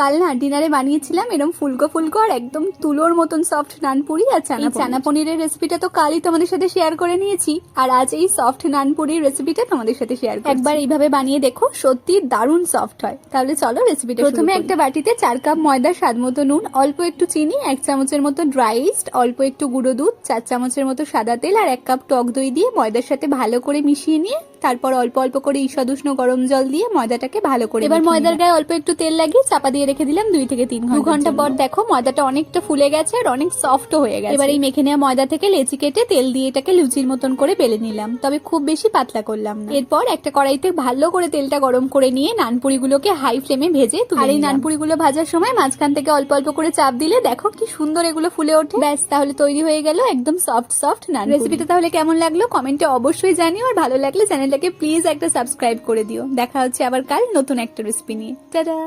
কাল না ডিনারে বানিয়েছিলাম এরকম ফুলকো ফুলকো আর একদম তুলোর মতন সফট নানপুরি আর চানা চানা পনিরের রেসিপিটা তো কালই তোমাদের সাথে শেয়ার করে নিয়েছি। আর আজ এই সফট নানপুরির রেসিপিটা তোমাদের সাথে শেয়ার একবার এইভাবে বানিয়ে দেখো সত্যি দারুণ সফট হয়। তাহলে চলো রেসিপিটা প্রথমে একটা বাটিতে চার কাপ ময়দা স্বাদ মতো নুন অল্প একটু চিনি এক চামচের মতো ড্রাই ইস্ট অল্প একটু গুঁড়ো দুধ চার চামচের মতো সাদা তেল আর এক কাপ টক দই দিয়ে ময়দার সাথে ভালো করে মিশিয়ে নিয়ে তারপর অল্প অল্প করে ঈষদুষ্ণ গরম জল দিয়ে ময়দাটাকে ভালো করে এবার ময়দার গায়ে অল্প একটু তেল লাগিয়ে চাপা দিয়ে রেখে দিলাম দুই থেকে তিন ঘণ্টা দু ঘণ্টা পর দেখো ময়দাটা অনেকটা ফুলে গেছে আর অনেক সফট হয়ে গেছে। এবার এই মেখে নেওয়া ময়দা থেকে লেচি কেটে তেল দিয়ে এটাকে লুচির মতন করে বেলে নিলাম। তবে খুব বেশি পাতলা করলাম না। এরপর একটা কড়াইতে ভালো করে তেলটা গরম করে নিয়ে নানপুরিগুলোকে হাই ফ্লেমে ভেজে আর এই নানপুরিগুলো ভাজার সময় মাঝখান থেকে অল্প অল্প করে চাপ দিলে দেখো কি সুন্দর এগুলো ফুলে ওঠে। ব্যাস তাহলে তৈরি হয়ে গেল একদম সফট সফট নান রেসিপিটা তাহলে কেমন লাগল? কমেন্টে অবশ্যই জানিও আর ভালো লাগলে চ্যানেলটাকে প্লিজ একটা সাবস্ক্রাইব করে দিও। দেখা হচ্ছে আবার কাল নতুন একটা রেসিপি নিয়ে। টাটা!